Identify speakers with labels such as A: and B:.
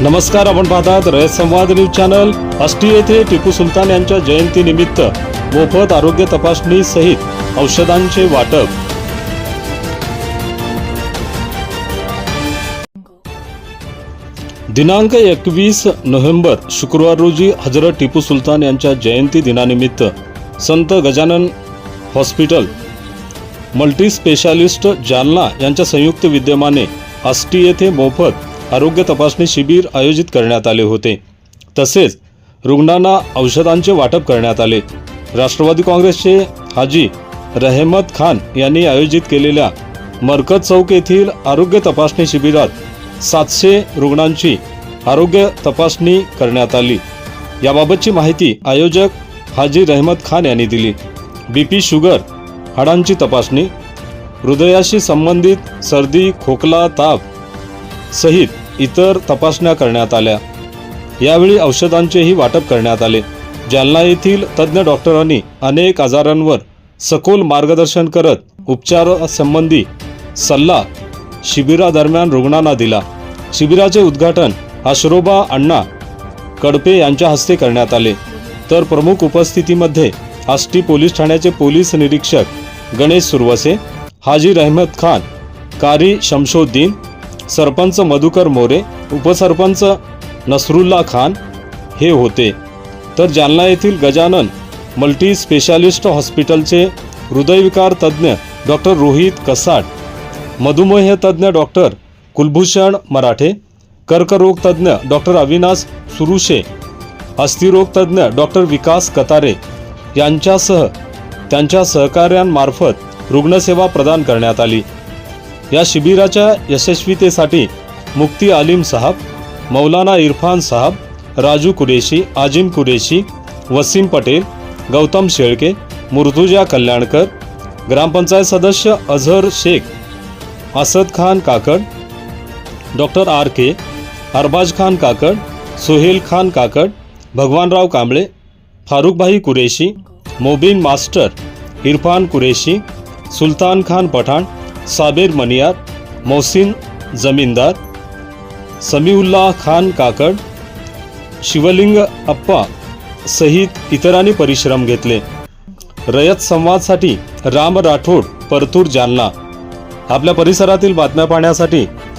A: नमस्कार आपण पाहतात रयत संवाद न्यूज चॅनल. अष्टी येथे टिपू सुलतान यांच्या जयंतीनिमित्त मोफत आरोग्य तपासणी सहित औषधांचे वाटप. दिनांक एकवीस नोव्हेंबर शुक्रवार रोजी हजरत टिपू सुलतान यांच्या जयंती दिनानिमित्त संत गजानन हॉस्पिटल मल्टीस्पेशालिस्ट जालना यांच्या संयुक्त विद्यमाने आष्टी येथे मोफत आरोग्य तपासणी शिबिर आयोजित करण्यात आले होते. तसेच रुग्णांना औषधांचे वाटप करण्यात आले. राष्ट्रवादी काँग्रेसचे हाजी रहेमत खान यांनी आयोजित केलेल्या मरकज चौक येथील आरोग्य तपासणी शिबिरात सातशे रुग्णांची आरोग्य तपासणी करण्यात आली. याबाबतची माहिती आयोजक हाजी रहमत खान यांनी दिली. बी पी शुगर हाडांची तपासणी हृदयाशी संबंधित सर्दी खोकला ताप सहित इतर तपासण्या करण्यात आल्या. यावेळी औषधांचेही वाटप करण्यात आले. जालना येथील तज्ज्ञ डॉक्टरांनी अनेक आजारांवर सखोल मार्गदर्शन करत उपचारासंबंधी सल्ला शिबिरादरम्यान रुग्णांना दिला. शिबिराचे उद्घाटन आश्रोबा अण्णा कडपे यांच्या हस्ते करण्यात आले. तर प्रमुख उपस्थितीमध्ये आष्टी पोलीस ठाण्याचे पोलीस निरीक्षक गणेश सुरवसे हाजी रहमत खान कारी शमशोद्दीन सरपंच मधुकर मोरे उपसरपंच नसरुल्ला खान हे होते. तर जालना येथील गजानन मल्टी स्पेशालिस्ट हॉस्पिटलचे हृदयविकार तज्ज्ञ डॉक्टर रोहित कसाट मधुमेह तज्ज्ञ डॉक्टर कुलभूषण मराठे कर्करोग तज्ज्ञ डॉक्टर अविनाश सुरुशे अस्थिरोग तज्ज्ञ डॉक्टर विकास कतारे यांच्यासह त्यांच्या सहकाऱ्यांमार्फत रुग्णसेवा प्रदान करण्यात आली. या शिबिराच्या यशस्वीतेसाठी मुक्ती आलिम साहब मौलाना इरफान साहब राजू कुरेशी आजिम कुरेशी वसीम पटेल गौतम शेळके मुर्तुजा कल्याणकर ग्रामपंचायत सदस्य Azhar Shaikh Asad Khan Kakad doctor R K Arbaz Khan Kakad Sohel Khan Kakad Bhagwanrao Kamble Farukhbhai Qureshi Mobin master Irfan Qureshi Sultan Khan Pathan Saber Maniyar Mohsin Jamindar Samiullah Khan Kakad Shivling Appa सहित इतरांनी परिश्रम घेतले. रयत संवादसाठी राम राठोड परतूर जालना. आपल्या परिसरातील बातम्या पाहण्यासाठी